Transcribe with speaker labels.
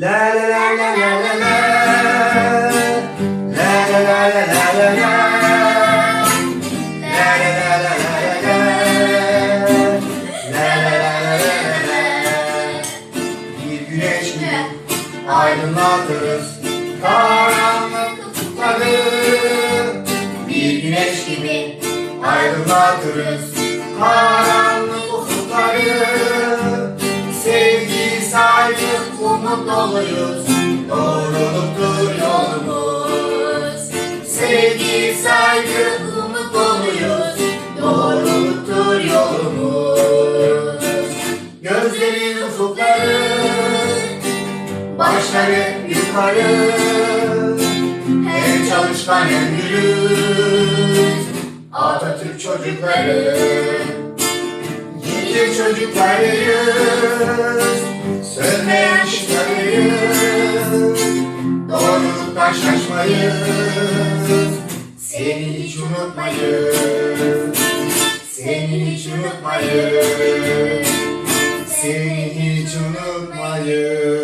Speaker 1: La la la la la la la. La la la la la la la. Aydınlatırız karanlık ufukları. Bir güneş gibi aydınlatırız karanlık doluyuz. Doğruluktur yolumuz. Sevgi, saygı, umut doluyuz. Doğruluktur yolumuz. Gözlerin ufukları, başları yukarı. Hem çalışkan hem dürüst. Atatürk çocukları. Yiğit çocuklarıyız Sönmeyen ışıklarıyız unutmayız Seni hiç unutmayız Seni hiç unutmayız Seni hiç unutmayız